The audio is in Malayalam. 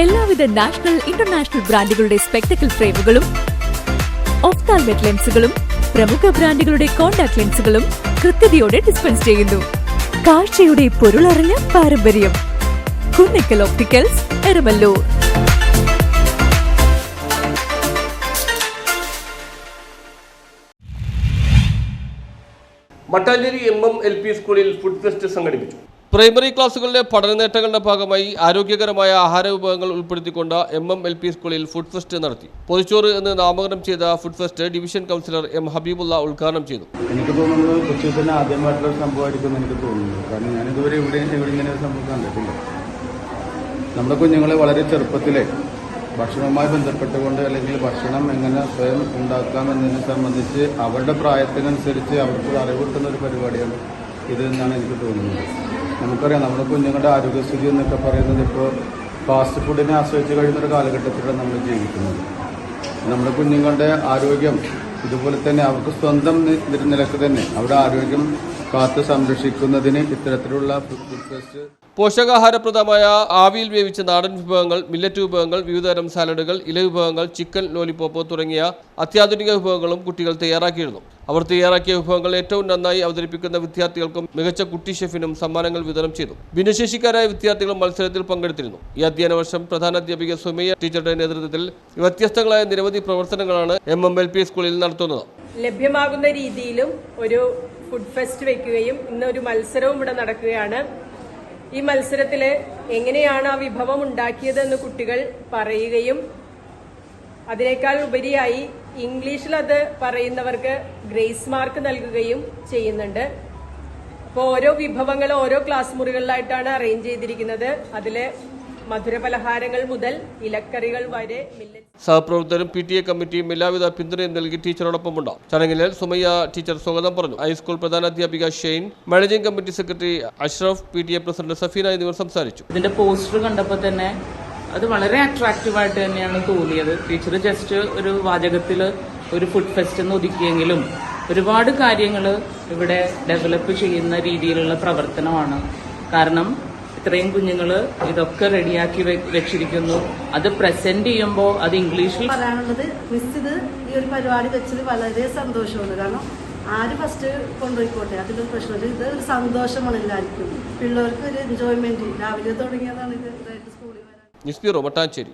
എല്ലാവിധ നാഷണൽ ഇന്റർനാഷണൽ ബ്രാൻഡുകളുടെ സ്പെക്ടക്കിൾ ഫ്രെയിമുകളും ഒഫ്താൽമെറ്റ് ലെൻസുകളും പ്രമുഖ ബ്രാൻഡുകളുടെ കോൺടാക്ട് ലെൻസുകളും കൃത്യതയോടെ ഡിസ്പെൻസ് ചെയ്യുന്നു. കാഴ്ചയുടെ പൊരുളറിഞ്ഞ പാരമ്പര്യം Kunnikkal opticals Eramallur. Mattancherry M M L P സ്കൂളിൽ ഫുഡ് ഫെസ്റ്റ് സംഘടിപ്പിച്ചു. പ്രൈമറി ക്ലാസുകളിലെ പഠന നേട്ടങ്ങളുടെ ഭാഗമായി ആരോഗ്യകരമായ ആഹാര വിഭവങ്ങൾ ഉൾപ്പെടുത്തിക്കൊണ്ട് എം എം എൽ പി സ്കൂളിൽ ഫുഡ് ഫെസ്റ്റ് നടത്തി. പൊതിച്ചോറ് എന്ന് നാമകരണം ചെയ്ത food fest division councillor M Habibulla ഉദ്ഘാടനം ചെയ്തു. എനിക്ക് തോന്നുന്നത് കൊച്ചിയിൽ തന്നെ ആദ്യമായിട്ടുള്ള സംഭവമായിരിക്കും എനിക്ക് തോന്നുന്നു കാരണം ഞാനിതുവരെ ഇവിടെ ഇവിടെ ഇങ്ങനെ സംഭവം കണ്ടിട്ടില്ല. നമ്മുടെ കുഞ്ഞുങ്ങളെ വളരെ ചെറുപ്പത്തിലെ ഭക്ഷണവുമായി ബന്ധപ്പെട്ടുകൊണ്ട് അല്ലെങ്കിൽ ഭക്ഷണം എങ്ങനെ സ്വയം ഉണ്ടാക്കാം എന്നതിനെ സംബന്ധിച്ച് അവരുടെ പ്രായത്തിനനുസരിച്ച് അവർക്ക് അറിവ് കിട്ടുന്ന ഒരു പരിപാടിയാണ് ഇത് എന്നാണ് എനിക്ക് തോന്നുന്നത്. നമുക്കറിയാം നമ്മുടെ കുഞ്ഞുങ്ങളുടെ ആരോഗ്യസ്ഥിതി എന്നൊക്കെ പറയുന്നത് ഇപ്പോൾ ഫാസ്റ്റ് ഫുഡിനെ ആശ്രയിച്ച് കഴിയുന്ന ഒരു കാലഘട്ടത്തിലാണ് നമ്മൾ ജീവിക്കുന്നത്. നമ്മുടെ കുഞ്ഞുങ്ങളുടെ ആരോഗ്യം ഇതുപോലെ തന്നെ അവർക്ക് സ്വന്തം നിലയ്ക്ക് തന്നെ അവരുടെ ആരോഗ്യം കാത്ത് സംരക്ഷിക്കുന്നതിന് ഇത്തരത്തിലുള്ള ഫുഡ് ഫെസ്റ്റ് പോഷകാഹാരപ്രദമായ ആവിയിൽ വേവിച്ച നാടൻ വിഭവങ്ങൾ മില്ലറ്റ് വിഭവങ്ങൾ വിവിധതരം സാലഡുകൾ ഇല വിഭവങ്ങൾ ചിക്കൻ ലോലിപോപ്പ് തുടങ്ങിയ അത്യാധുനിക വിഭവങ്ങളും കുട്ടികൾ തയ്യാറാക്കിയിരുന്നു. അവർ തയ്യാറാക്കിയ വിഭവങ്ങൾ ഏറ്റവും നന്നായി അവതരിപ്പിക്കുന്ന വിദ്യാർത്ഥികൾക്കും മികച്ച കുട്ടി ഷെഫിനും സമ്മാനങ്ങൾ വിതരണം ചെയ്തു. ഭിന്നശേഷിക്കാരായ വിദ്യാർത്ഥികളും മത്സരത്തിൽ പങ്കെടുത്തിരുന്നു. ഈ അധ്യയന വർഷം പ്രധാന അധ്യാപിക സുമയ്യ ടീച്ചറുടെ നേതൃത്വത്തിൽ വ്യത്യസ്തങ്ങളായ നിരവധി പ്രവർത്തനങ്ങളാണ് എം എം എൽ പി സ്കൂളിൽ നടത്തുന്നത്. ലഭ്യമാകുന്ന രീതിയിലും ഒരു ഫുഡ് ഫെസ്റ്റ് വെക്കുകയും ഇന്നൊരു മത്സരവും ഇവിടെ നടക്കുകയാണ്. ഈ മത്സരത്തിൽ എങ്ങനെയാണ് ആ വിഭവം ഉണ്ടാക്കിയതെന്ന് കുട്ടികൾ പറയുകയും അതിനേക്കാൾ ഉപരിയായി ഇംഗ്ലീഷിൽ അത് പറയുന്നവർക്ക് ഗ്രേസ് മാർക്ക് നൽകുകയും ചെയ്യുന്നുണ്ട്. അപ്പോൾ ഓരോ വിഭവങ്ങൾ ഓരോ ക്ലാസ് മുറികളിലായിട്ടാണ് അറേഞ്ച് ചെയ്തിരിക്കുന്നത്. അതിൽ മധുരപലഹാരങ്ങൾ മുതൽ ഇലക്കറികൾ വരെ സഹപ്രവർത്തകരും പി ടി എ കമ്മിറ്റിയും എല്ലാവിധ പിന്തുണയും നൽകി ടീച്ചറോടൊപ്പമുണ്ടാവും ചടങ്ങിൽ സുമയ്യ ടീച്ചർ സ്വാഗതം പറഞ്ഞു. High school പ്രധാനാധ്യാപിക Shane managing committee secretary Ashraf P T A president Safeena എന്നിവർ സംസാരിച്ചു. ഇതിന്റെ പോസ്റ്റർ കണ്ടപ്പോൾ തന്നെ അത് വളരെ അട്രാക്റ്റീവ് ആയിട്ട് തന്നെയാണ് തോന്നിയത്. ടീച്ചർ ജസ്റ്റ് ഒരു വാചകത്തിൽ ഒരു ഫുഡ് ഫെസ്റ്റ് എന്ന് ഒതുക്കിയെങ്കിലും ഒരുപാട് കാര്യങ്ങൾ ഇവിടെ ഡെവലപ്പ് ചെയ്യുന്ന രീതിയിലുള്ള പ്രവർത്തനമാണ്. കാരണം ഇത്രയും കുഞ്ഞുങ്ങൾ ഇതൊക്കെ റെഡിയാക്കി വെച്ചിരിക്കുന്നു. അത് പ്രസന്റ് ചെയ്യുമ്പോൾ അത് ഇംഗ്ലീഷിൽ പറയാനുള്ളത് മിസ് ഇത് ഈ ഒരു പരിപാടി വെച്ചത് വളരെ സന്തോഷമാണ്. കാരണം ആര് ഫസ്റ്റ് കൊണ്ടുപോയിക്കോട്ടെ? അതിലൊരു പ്രശ്നമില്ല. ഇത് ഒരു സന്തോഷമാണ് എല്ലാവർക്കും. പിള്ളേർക്ക് ഒരു എൻജോയ്മെന്റ് രാവിലെ തുടങ്ങിയതാണ് ഇത്. സ്കൂളിൽ വരാൻ. News bureau Mattancherry